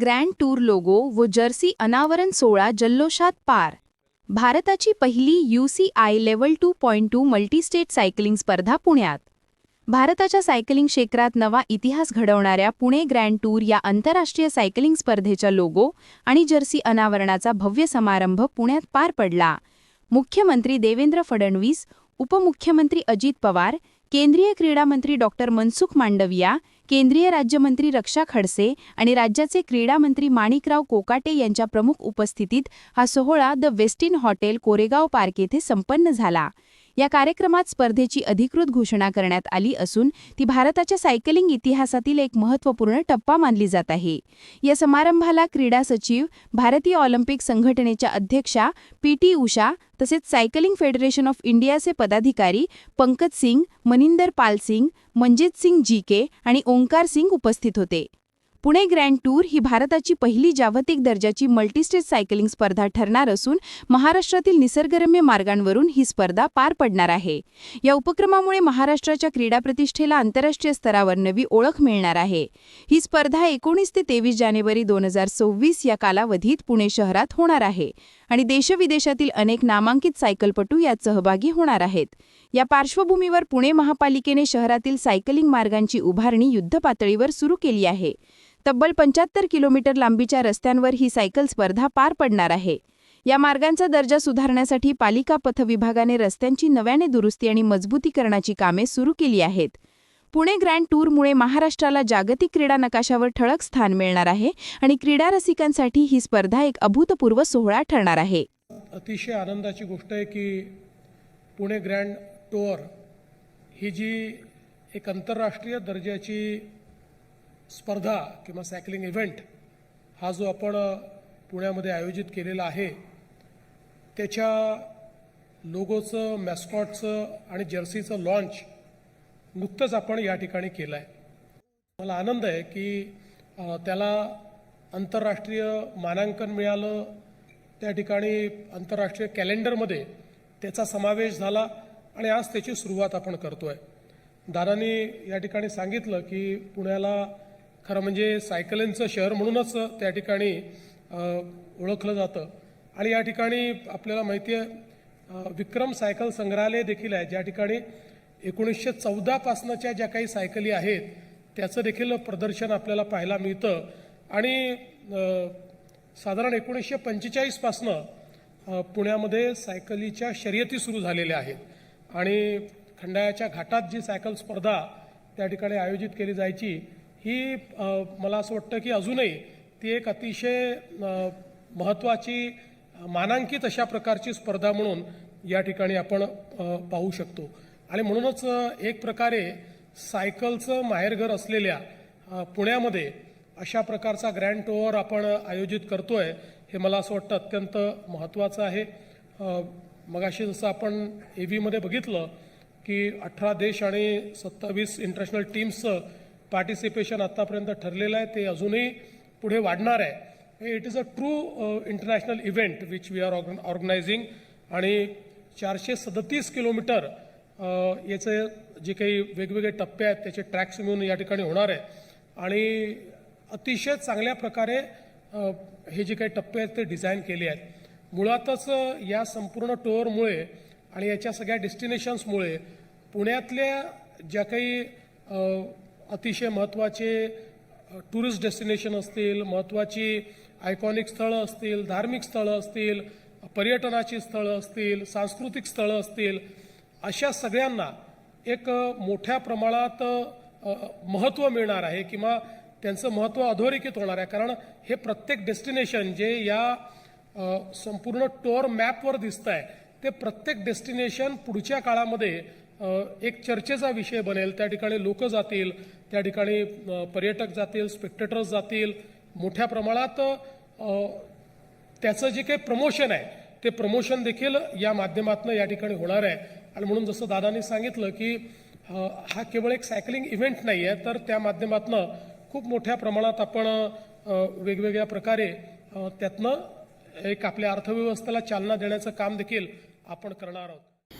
Grand tour logo व jersey अनावरण सोहळा जल्लोषात पार. भारताची पहिली U C I level two point two multistate cycling स्पर्धा पुण्यात. भारताच्या सायकलिंग क्षेत्रात नवा इतिहास घडवणाऱ्या पुणे ग्रँड टूर या आंतरराष्ट्रीय सायकलिंग स्पर्धेच्या लोगो आणि जर्सी अनावरणाचा भव्य समारंभ पुण्यात पार पडला. मुख्यमंत्री देवेंद्र फडणवीस उपमुख्यमंत्री अजित पवार केंद्रीय क्रीडा मंत्री डॉक्टर मनसुख मांडविया केंद्रीय राज्यमंत्री रक्षा खडसे आणि राज्याचे क्रीडा मंत्री माणिकराव कोकाटे यांच्या प्रमुख उपस्थितीत हा सोहळा the Westin hotel Koregaon park येथे संपन्न झाला. या कार्यक्रमात स्पर्धेची अधिकृत घोषणा करण्यात आली असून ती भारताच्या सायकलिंग इतिहासातील एक महत्त्वपूर्ण टप्पा मानली जात आहे. या समारंभाला क्रीडा सचिव भारतीय ऑलिम्पिक संघटनेच्या अध्यक्षा पी टी उषा तसेच सायकलिंग फेडरेशन ऑफ इंडियाचे पदाधिकारी पंकज सिंग मनिंदर पाल सिंग मनजित सिंग जी के आणि ओंकार सिंग उपस्थित होते. पुणे ग्रँड टूर ही भारताची पहिली जागतिक दर्जाची मल्टीस्टेज सायकलिंग स्पर्धा ठरणार असून महाराष्ट्रातील निसर्गरम्य मार्गांवरून ही स्पर्धा पार पडणार आहे. या उपक्रमामुळे महाराष्ट्राच्या क्रीडा प्रतिष्ठेला आंतरराष्ट्रीय स्तरावर नवी ओळख मिळणार आहे. ही स्पर्धा एकोणीस ते तेवीस जानेवारी दोन हजार सव्वीस या कालावधीत पुणे शहरात होणार आहे आणि देशविदेशातील अनेक नामांकित सायकलपटू यात सहभागी होणार आहेत. या पार्श्वभूमीवर पुणे महापालिकेने शहरातील सायकलिंग मार्गांची उभारणी युद्धपातळीवर सुरू केली आहे. तब्बल पंच्याहत्तर किलोमीटर लांबीच्या रस्त्यांवर ही सायकल स्पर्धा पार पडणार आहे. या मार्गांचा दर्जा सुधारण्यासाठी पालिका पथ विभागाने रस्त्यांची नव्याने दुरुस्ती आणि मजबूतीकरणाची कामे सुरू केली आहेत. पुणे ग्रँड टूरमुळे महाराष्ट्राला जागतिक क्रीडा नकाशावर ठळक स्थान मिळणार आहे आणि क्रीडा रसिकांसाठी ही स्पर्धा एक अभूतपूर्व सोहळा ठरणार आहे. अतिशय आनंदाची गोष्ट आहे की पुणे ग्रँड टूर ही जी एक आंतरराष्ट्रीय दर्जाची स्पर्धा किंवा सायकलिंग इव्हेंट हा जो आपण पुण्यामध्ये आयोजित केलेला आहे त्याच्या लोगोचं मॅस्कॉटचं आणि जर्सीचं लॉन्च नुकतंच आपण या ठिकाणी केलं आहे मला आनंद आहे की त्याला आंतरराष्ट्रीय मानांकन मिळालं. त्या ठिकाणी आंतरराष्ट्रीय कॅलेंडरमध्ये त्याचा समावेश झाला आणि आज त्याची सुरुवात आपण करतो आहे दादांनी या ठिकाणी सांगितलं की पुण्याला खरं म्हणजे सायकलिंगचं शहर म्हणूनच त्या ठिकाणी ओळखलं जातं. आणि या ठिकाणी आपल्याला माहिती आहे विक्रम सायकल संग्रहालय देखील आहे ज्या ठिकाणी एकोणीसशे चौदापासनंच्या ज्या काही सायकली आहेत त्याचं देखील प्रदर्शन आपल्याला पाहायला मिळतं. आणि साधारण एकोणीसशे पंचेचाळीसपासनं पुण्यामध्ये सायकलीच्या शर्यती सुरू झालेल्या आहेत. आणि खंडाळ्याच्या घाटात जी सायकल स्पर्धा त्या ठिकाणी आयोजित केली जायची ही मला असं वाटतं की अजूनही ती एक अतिशय महत्त्वाची मानांकित अशा प्रकारची स्पर्धा म्हणून या ठिकाणी आपण पाहू शकतो. आणि म्हणूनच एक प्रकारे सायकलचं माहेरघर असलेल्या पुण्यामध्ये अशा प्रकारचा ग्रँड टूअर आपण आयोजित करतो आहे हे मला असं वाटतं अत्यंत महत्त्वाचं आहे. मगाशी जसं आपण ए व्हीमध्ये बघितलं की अठरा देश आणि सत्तावीस इंटरनॅशनल टीम्सचं पार्टिसिपेशन आत्तापर्यंत ठरलेलं आहे ते अजूनही पुढे वाढणार आहे. It is a true international event which we are organising आणि चारशे सदतीस किलोमीटर uh, याचे जे काही वेगवेगळे टप्पे आहेत त्याचे ट्रॅक्स मिळून या ठिकाणी होणार आहे आणि अतिशय चांगल्या प्रकारे uh, हे जे काही टप्पे आहेत ते डिझाईन केले आहेत. मुळातच uh, या संपूर्ण टोअरमुळे आणि याच्या सगळ्या डेस्टिनेशन्समुळे पुण्यातल्या ज्या काही अतिशय महत्त्वाचे टुरिस्ट डेस्टिनेशन असतील महत्त्वाची आयकॉनिक स्थळं असतील धार्मिक स्थळं असतील पर्यटनाची स्थळं असतील सांस्कृतिक स्थळं असतील अशा सगळ्यांना एक मोठ्या प्रमाणात महत्त्व मिळणार आहे किंवा त्यांचं महत्त्व अधोरेखित होणार आहे. कारण हे प्रत्येक डेस्टिनेशन जे या संपूर्ण टोर मॅपवर दिसत आहे ते प्रत्येक डेस्टिनेशन पुढच्या काळामध्ये एक चर्चेचा विषय बनेल. त्या ठिकाणी लोक जातील त्या ठिकाणी पर्यटक जातील स्पेक्टेटर्स जातील. मोठ्या प्रमाणात त्याचं जे काही प्रमोशन आहे ते प्रमोशन देखील या माध्यमातून या ठिकाणी होणार आहे. आणि म्हणून जसं दादांनी सांगितलं की हा केवळ एक सायकलिंग इव्हेंट नाही आहे तर त्या माध्यमातून खूप मोठ्या प्रमाणात आपण वेगवेगळ्या प्रकारे त्यातनं एक आपल्या अर्थव्यवस्थेला चालना देण्याचं काम देखील आपण करणार आहोत.